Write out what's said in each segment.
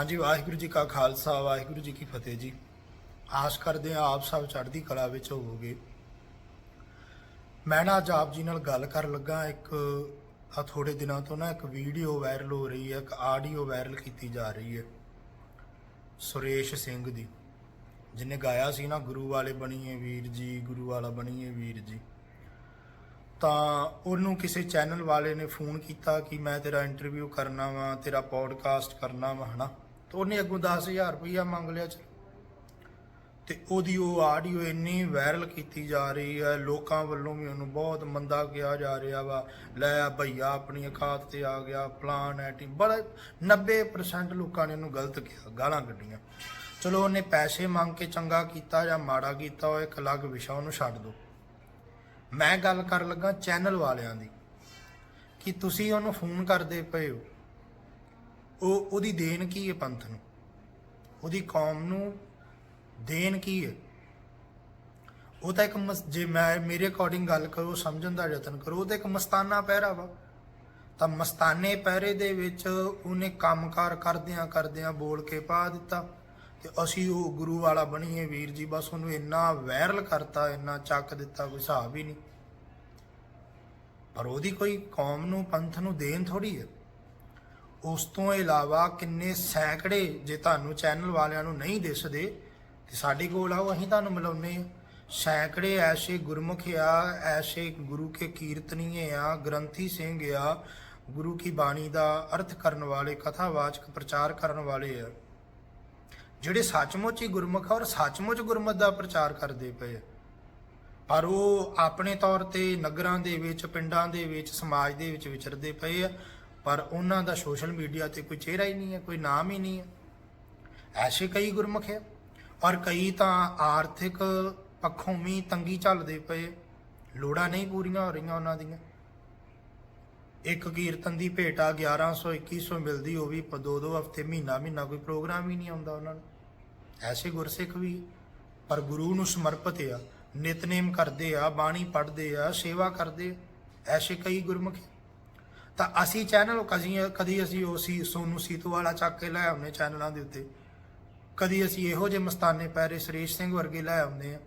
ਹਾਂਜੀ, ਵਾਹਿਗੁਰੂ ਜੀ ਕਾ ਖਾਲਸਾ, ਵਾਹਿਗੁਰੂ ਜੀ ਕੀ ਫਤਿਹ ਜੀ। ਆਸ ਕਰਦੇ ਹਾਂ ਆਪ ਸਭ ਚੜ੍ਹਦੀ ਕਲਾ ਵਿੱਚ ਹੋਵੋਗੇ। ਮੈਂ ਨਾ ਅੱਜ ਆਪ ਜੀ ਨਾਲ ਗੱਲ ਕਰਨ ਲੱਗਾ। ਇੱਕ ਆ ਥੋੜੇ ਦਿਨਾਂ ਤੋਂ ਨਾ ਇੱਕ ਵੀਡੀਓ ਵਾਇਰਲ ਹੋ ਰਹੀ ਹੈ, ਇੱਕ ਆਡੀਓ ਵਾਇਰਲ ਕੀਤੀ ਜਾ ਰਹੀ ਹੈ। ਸੁਰੇਸ਼ ਸਿੰਘ ਦੀ। ਜਿਹਨੇ ਗਾਇਆ ਸੀ ਨਾ, ਗੁਰੂ ਵਾਲੇ ਬਣੀਏ ਵੀਰ ਜੀ, ਗੁਰੂ ਵਾਲਾ ਬਣੀਏ ਵੀਰ ਜੀ। ਤਾਂ ਉਹਨੂੰ ਕਿਸੇ ਚੈਨਲ ਵਾਲੇ ਨੇ ਫੋਨ ਕੀਤਾ ਕਿ ਮੈਂ ਤੇਰਾ ਇੰਟਰਵਿਊ ਕਰਨਾ ਵਾ, ਤੇਰਾ ਪੋਡਕਾਸਟ ਕਰਨਾ ਵਾ, ਹਨਾ? ਤਾਂ ਉਹਨੇ ਅੱਗੋਂ 10000 ਰੁਪਈਆ ਮੰਗ ਲਿਆ ਚ। ਤੇ ਉਹਦੀ ਉਹ ਆਡੀਓ ਇੰਨੀ ਵਾਇਰਲ ਕੀਤੀ ਜਾ ਰਹੀ ਹੈ, ਲੋਕਾਂ ਵੱਲੋਂ ਵੀ ਉਹਨੂੰ ਬਹੁਤ ਮੰਦਾ ਕਿਹਾ ਜਾ ਰਿਹਾ ਵਾ। ਲੈ ਆ ਭਈਆ ਆਪਣੀ ਔਕਾਤ ਤੇ ਆ ਗਿਆ ਪਲਾਨ ਹੈ ਟੀ ਬੜਾ 90% ਲੋਕਾਂ ਨੇ ਉਹਨੂੰ ਗਲਤ ਕਿਹਾ, ਗਾਲਾਂ ਕੱਢੀਆਂ। ਚਲੋ ਉਹਨੇ ਪੈਸੇ ਮੰਗ ਕੇ ਚੰਗਾ ਕੀਤਾ ਜਾਂ ਮਾੜਾ ਕੀਤਾ, ਉਹ ਇੱਕ ਅਲੱਗ ਵਿਸ਼ਾ ਉਹਨੂੰ ਛੱਡ ਦਿਓ ਮੈਂ ਗੱਲ ਕਰਨ ਲੱਗਾ ਚੈਨਲ ਵਾਲਿਆਂ ਦੀ, ਕਿ ਤੁਸੀਂ ਉਹਨੂੰ ਫੋਨ ਕਰਦੇ ਪਏ ਹੋ। ਉਹ ਉਹਦੀ ਦੇਣ ਕੀ ਹੈ ਪੰਥ ਨੂੰ? ਉਹਦੀ ਕੌਮ ਨੂੰ ਦੇਣ ਕੀ ਹੈ? ਉਹ ਤਾਂ ਇੱਕ ਮਸ- ਜੇ ਮੈਂ ਮੇਰੇ ਅਕੋਰਡਿੰਗ ਗੱਲ ਕਰੋ, ਸਮਝਣ ਦਾ ਯਤਨ ਕਰੋ, ਉਹ ਤਾਂ ਇੱਕ ਮਸਤਾਨਾ ਪਹਿਰਾ ਵਾ। ਤਾਂ ਮਸਤਾਨੇ ਪਹਿਰੇ ਦੇ ਵਿੱਚ ਉਹਨੇ ਕੰਮਕਾਰ ਕਰਦਿਆਂ ਕਰਦਿਆਂ ਬੋਲ ਕੇ ਪਾ ਦਿੱਤਾ ਤੇ ਅਸੀਂ ਉਹ ਗੁਰੂ ਵਾਲਾ ਬਣੀਏ ਵੀਰ ਜੀ, ਬਸ ਉਹਨੂੰ ਇੰਨਾ ਵਾਇਰਲ ਕਰਤਾ, ਇੰਨਾ ਚੱਕ ਦਿੱਤਾ, ਕੋਈ ਹਿਸਾਬ ਹੀ ਨਹੀਂ। ਪਰ ਉਹਦੀ ਕੋਈ ਕੌਮ ਨੂੰ, ਪੰਥ ਨੂੰ ਦੇਣ ਥੋੜੀ ਹੈ? ਉਸ ਤੋਂ ਇਲਾਵਾ ਕਿੰਨੇ ਸੈਂਕੜੇ ਜੇ ਤੁਹਾਨੂੰ ਚੈਨਲ ਵਾਲਿਆਂ ਨੂੰ ਨਹੀਂ ਦਿਸਦੇ, ਤੇ ਸਾਡੇ ਕੋਲ ਆਓ, ਅਸੀਂ ਤੁਹਾਨੂੰ ਮਿਲਾਉਨੇ ਆ ਸੈਂਕੜੇ ਐਸੇ ਗੁਰਮੁਖ ਆ, ਐਸੇ ਗੁਰੂ ਕੇ ਕੀਰਤਨੀਏ ਆ, ਗ੍ਰੰਥੀ ਸਿੰਘ ਆ, ਗੁਰੂ ਕੀ ਬਾਣੀ ਦਾ ਅਰਥ ਕਰਨ ਵਾਲੇ, ਕਥਾਵਾਚਕ ਪ੍ਰਚਾਰ ਕਰਨ ਵਾਲੇ ਆ, ਜਿਹੜੇ ਸੱਚਮੁੱਚ ਹੀ ਗੁਰਮੁਖ ਆ ਔਰ ਸੱਚਮੁੱਚ ਗੁਰਮਤ ਦਾ ਪ੍ਰਚਾਰ ਕਰਦੇ ਪਏ ਪਰ ਉਹ ਆਪਣੇ ਤੌਰ ਤੇ ਨਗਰਾਂ ਦੇ ਵਿੱਚ, ਪਿੰਡਾਂ ਦੇ ਵਿੱਚ, ਸਮਾਜ ਦੇ ਵਿੱਚ ਵਿਚਰਦੇ ਪਏ ਆ। ਪਰ ਉਹਨਾਂ ਦਾ ਸੋਸ਼ਲ ਮੀਡੀਆ ਤੇ ਕੋਈ ਚਿਹਰਾ ਹੀ ਨਹੀਂ ਹੈ, ਕੋਈ ਨਾਮ ਹੀ ਨਹੀਂ ਹੈ। ਐਸੇ ਕਈ ਗੁਰਮੁਖ ਹੈ ਔਰ ਕਈ ਤਾਂ ਆਰਥਿਕ ਪੱਖੋਂ ਵੀ ਤੰਗੀ ਝੱਲਦੇ ਪਏ। ਲੋੜਾਂ ਨਹੀਂ ਪੂਰੀਆਂ ਹੋ ਰਹੀਆਂ ਉਹਨਾਂ ਦੀਆਂ। ਇੱਕ ਕੀਰਤਨ ਦੀ ਭੇਟਾ 1100 2100 ਮਿਲਦੀ, ਉਹ ਵੀ ਦੋ ਦੋ ਹਫ਼ਤੇ ਮਹੀਨਾ ਮਹੀਨਾ ਕੋਈ ਪ੍ਰੋਗਰਾਮ ਹੀ ਨਹੀਂ ਆਉਂਦਾ ਉਹਨਾਂ ਨੂੰ। ਐਸੇ ਗੁਰਸਿੱਖ ਵੀ ਪਰ ਗੁਰੂ ਨੂੰ ਸਮਰਪਿਤ ਆ, ਨਿਤਨੇਮ ਕਰਦੇ ਆ, ਬਾਣੀ ਪੜ੍ਹਦੇ ਆ, ਸੇਵਾ ਕਰਦੇ ਐਸੇ ਕਈ ਗੁਰਮੁਖ ਤਾਂ ਅਸੀਂ ਚੈਨਲ ਕਦੀ ਕਦੀ ਅਸੀਂ ਉਹ ਸੀ, ਸੋਨੂ ਸੀਤੂ ਵਾਲਾ ਚੱਕ ਕੇ ਲੈ ਆਉਂਦੇ ਚੈਨਲਾਂ ਦੇ ਉੱਤੇ। ਕਦੀ ਅਸੀਂ ਇਹੋ ਜਿਹੇ ਮਸਤਾਨੇ ਪੈਰੇ ਸੁਰੇਸ਼ ਸਿੰਘ ਵਰਗੇ ਲੈ ਆਉਂਦੇ ਆ।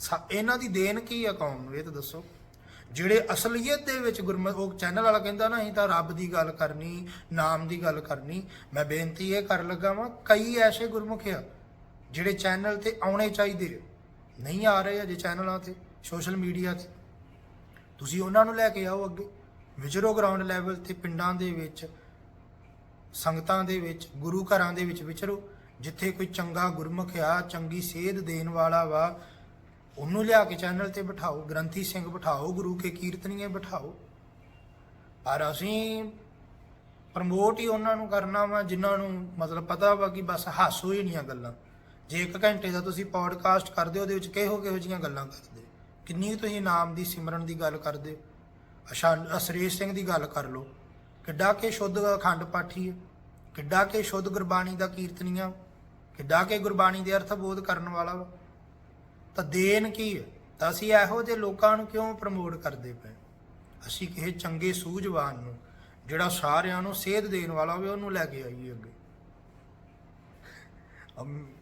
ਸਾ- ਇਹਨਾਂ ਦੀ ਦੇਣ ਕੀ ਆ ਕੌਮ ਨੂੰ, ਇਹ ਤਾਂ ਦੱਸੋ। ਜਿਹੜੇ ਅਸਲੀਅਤ ਦੇ ਵਿੱਚ ਗੁਰਮਤ, ਉਹ ਚੈਨਲ ਵਾਲਾ ਕਹਿੰਦਾ ਨਾ, ਅਸੀਂ ਤਾਂ ਰੱਬ ਦੀ ਗੱਲ ਕਰਨੀ, ਨਾਮ ਦੀ ਗੱਲ ਕਰਨੀ। ਮੈਂ ਬੇਨਤੀ ਇਹ ਕਰ ਲੱਗਾ ਵਾਂ, ਕਈ ਐਸੇ ਗੁਰਮੁਖ ਆ, ਜਿਹੜੇ ਚੈਨਲ ਤੇ ਆਉਣੇ ਚਾਹੀਦੇ ਨਹੀਂ ਆ ਰਹੇ ਅਜੇ ਚੈਨਲਾਂ ਤੇ ਸੋਸ਼ਲ ਮੀਡੀਆ ਤੇ। ਤੁਸੀਂ ਉਹਨਾਂ ਨੂੰ ਲੈ ਕੇ ਆਓ ਅੱਗੇ। ਵਿਚਰੋ ਗਰਾਊਂਡ ਲੈਵਲ ਤੇ ਪਿੰਡਾਂ ਦੇ ਵਿੱਚ, ਸੰਗਤਾਂ ਦੇ ਵਿੱਚ, ਗੁਰੂ ਘਰਾਂ ਦੇ ਵਿੱਚ ਵਿਚਰੋ, ਜਿੱਥੇ ਕੋਈ ਚੰਗਾ ਗੁਰਮੁਖ ਆ, ਚੰਗੀ ਸੇਧ ਦੇਣ ਵਾਲਾ ਵਾ, ਉਹਨੂੰ ਲਿਆ ਕੇ ਚੈਨਲ ਤੇ ਬਿਠਾਓ, ਗ੍ਰੰਥੀ ਸਿੰਘ ਬਿਠਾਓ, ਗੁਰੂ ਕੇ ਕੀਰਤਨੀਏ ਬਿਠਾਓ। ਪਰ ਅਸੀਂ ਪ੍ਰਮੋਟ ਹੀ ਉਹਨਾਂ ਨੂੰ ਕਰਨਾ ਵਾ, ਜਿਨ੍ਹਾਂ ਨੂੰ ਮਤਲਬ ਪਤਾ ਵਾ ਕਿ ਬਸ ਹਾਸੋ ਹੀ ਨਹੀਂ ਗੱਲਾਂ। ਜੇ ਇੱਕ ਘੰਟੇ ਦਾ ਤੁਸੀਂ ਪੋਡਕਾਸਟ ਕਰਦੇ ਹੋ, ਉਹਦੇ ਵਿੱਚ ਕਿਹੋ ਕਿਹੋ ਜੀਆਂ ਗੱਲਾਂ ਕਰਦੇ? ਕਿੰਨੀ ਤੁਸੀਂ ਨਾਮ ਦੀ ਸਿਮਰਨ ਦੀ ਗੱਲ ਕਰਦੇ ਹੋ? ਅਸ਼ਾ ਅਸਰੇਸ਼ ਸਿੰਘ ਦੀ ਗੱਲ ਕਰ ਲਓ। ਕਿੱਡਾ ਕੇ ਸ਼ੁੱਧ ਅਖੰਡ ਪਾਠੀ ਹੈ? ਕਿੱਡਾ ਕੇ ਸ਼ੁੱਧ ਗੁਰਬਾਣੀ ਦਾ ਕੀਰਤਨੀਆ ਕਿੱਡਾ ਕੇ ਗੁਰਬਾਣੀ ਦੇ ਅਰਥ ਬੋਧ ਕਰਨ ਵਾਲਾ ਵਾ? ਤਾਂ ਦੇਣ ਕੀ ਹੈ? ਤਾਂ ਅਸੀਂ ਇਹੋ ਜਿਹੇ ਲੋਕਾਂ ਨੂੰ ਕਿਉਂ ਪ੍ਰਮੋਟ ਕਰਦੇ ਪਏ? ਅਸੀਂ ਕਿਸੇ ਚੰਗੇ ਸੂਝਵਾਨ ਨੂੰ ਜਿਹੜਾ ਸਾਰਿਆਂ ਨੂੰ ਸੇਧ ਦੇਣ ਵਾਲਾ ਹੋਵੇ ਉਹਨੂੰ ਲੈ ਕੇ ਆਈਏ ਅੱਗੇ।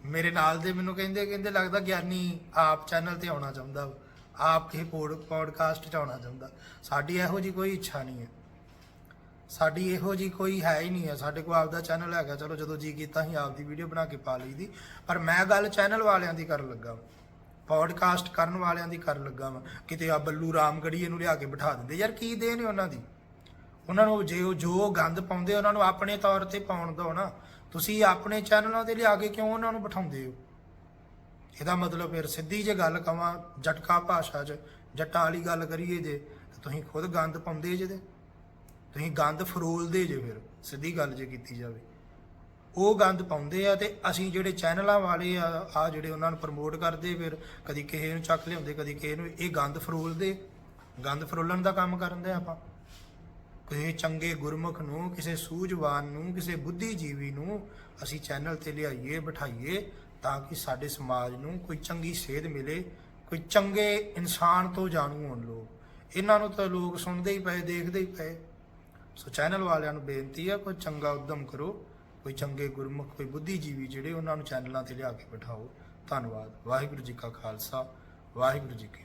ਮੇਰੇ ਨਾਲ ਦੇ ਮੈਨੂੰ ਕਹਿੰਦੇ ਕਹਿੰਦੇ ਲੱਗਦਾ ਗਿਆਨੀ ਆਪ ਚੈਨਲ ਤੇ ਆਉਣਾ ਚਾਹੁੰਦਾ ਵਾ, ਆਪ ਕਿਸੇ ਪੋਡ, ਪੋਡਕਾਸਟ 'ਚ ਆਉਣਾ ਚਾਹੁੰਦਾ। ਸਾਡੀ ਇਹੋ ਜੀ ਕੋਈ ਇੱਛਾ ਨਹੀਂ ਹੈ। ਸਾਡੀ ਇਹੋ ਜੀ ਕੋਈ ਹੈ ਹੀ ਨਹੀਂ ਹੈ। ਸਾਡੇ ਕੋਲ ਆਪਦਾ ਚੈਨਲ ਹੈਗਾ। ਚਲੋ ਜਦੋਂ ਜੀ ਕੀਤਾ ਅਸੀਂ ਆਪਦੀ ਵੀਡੀਓ ਬਣਾ ਕੇ ਪਾ ਲਈ ਦੀ। ਪਰ ਮੈਂ ਗੱਲ ਚੈਨਲ ਵਾਲਿਆਂ ਦੀ ਕਰਨ ਲੱਗਾ ਵਾਂ। ਪੋਡਕਾਸਟ ਕਰਨ ਵਾਲਿਆਂ ਦੀ ਕਰਨ ਲੱਗਾ ਵਾਂ। ਕਿਤੇ ਆ ਬੱਲੂ ਰਾਮਗੜੀਏ ਨੂੰ ਲਿਆ ਕੇ ਬਿਠਾ ਦਿੰਦੇ। ਯਾਰ ਕੀ ਦੇ ਨੇ ਉਹਨਾਂ ਦੀ? ਉਹਨਾਂ ਨੂੰ ਜੇ ਉਹ ਜੋ ਗੰਦ ਪਾਉਂਦੇ ਉਹਨਾਂ ਨੂੰ ਆਪਣੇ ਤੌਰ ਤੇ ਪਾਉਣ ਦਿਓ ਨਾ। ਤੁਸੀਂ ਆਪਣੇ ਚੈਨਲਾਂ ਤੇ ਲਿਆ ਕੇ ਕਿਉਂ ਉਹਨਾਂ ਨੂੰ ਬਿਠਾਉਂਦੇ ਹੋ? ਇਹਦਾ ਮਤਲਬ ਫਿਰ ਸਿੱਧੀ ਜੇ ਗੱਲ ਕਵਾਂ, ਜਟਕਾ ਭਾਸ਼ਾ 'ਚ, ਜੱਟਾਂ ਵਾਲੀ ਗੱਲ ਕਰੀਏ ਜੇ ਤੁਸੀਂ ਖੁਦ ਗੰਦ ਪਾਉਂਦੇ ਜੇ ਤੇ, ਤੁਸੀਂ ਗੰਦ ਫਰੋਲਦੇ ਜੇ ਫਿਰ, ਸਿੱਧੀ ਗੱਲ ਜੇ ਕੀਤੀ ਜਾਵੇ। ਉਹ ਗੰਦ ਪਾਉਂਦੇ ਆ ਤੇ ਅਸੀਂ ਜਿਹੜੇ ਚੈਨਲਾਂ ਵਾਲੇ ਆ ਆ ਜਿਹੜੇ ਉਹਨਾਂ ਨੂੰ ਪ੍ਰਮੋਟ ਕਰਦੇ ਫਿਰ, ਕਦੀ ਕਿਸੇ ਨੂੰ ਚੱਕ ਲਿਆਉਂਦੇ, ਕਦੀ ਕਿਸੇ ਨੂੰ, ਇਹ ਗੰਦ ਫਰੋਲਦੇ, ਗੰਦ ਫਰੋਲਣ ਦਾ ਕੰਮ ਕਰਦੇ ਆਪਾਂ। ਕਿਸੇ ਚੰਗੇ ਗੁਰਮੁਖ ਨੂੰ, ਕਿਸੇ ਸੂਝਵਾਨ ਨੂੰ, ਕਿਸੇ ਬੁੱਧੀਜੀਵੀ ਨੂੰ ਅਸੀਂ ਚੈਨਲ ਤੇ ਲਿਆਈਏ, ਬਿਠਾਈਏ ਤਾਂ ਕਿ ਸਾਡੇ ਸਮਾਜ ਨੂੰ ਕੋਈ ਚੰਗੀ ਸੇਧ ਮਿਲੇ, ਕੋਈ ਚੰਗੇ ਇਨਸਾਨ ਤੋਂ ਜਾਣੂ ਹੋਣ ਲੋਕ। ਇਹਨਾਂ ਨੂੰ ਤਾਂ ਲੋਕ ਸੁਣਦੇ ਹੀ ਪਏ, ਦੇਖਦੇ ਹੀ ਪਏ। ਸੋ ਚੈਨਲ ਵਾਲਿਆਂ ਨੂੰ ਬੇਨਤੀ ਹੈ ਕੋਈ ਚੰਗਾ ਉਦਮ ਕਰੋ, ਕੋਈ ਚੰਗੇ ਗੁਰਮੁਖ, ਕੋਈ ਬੁੱਧੀਜੀਵੀ ਜਿਹੜੇ ਉਹਨਾਂ ਨੂੰ ਚੈਨਲਾਂ ਤੇ ਲਿਆ ਕੇ ਬਿਠਾਓ। ਧੰਨਵਾਦ। ਵਾਹਿਗੁਰੂ ਜੀ ਕਾ ਖਾਲਸਾ, ਵਾਹਿਗੁਰੂ ਜੀ ਕੀ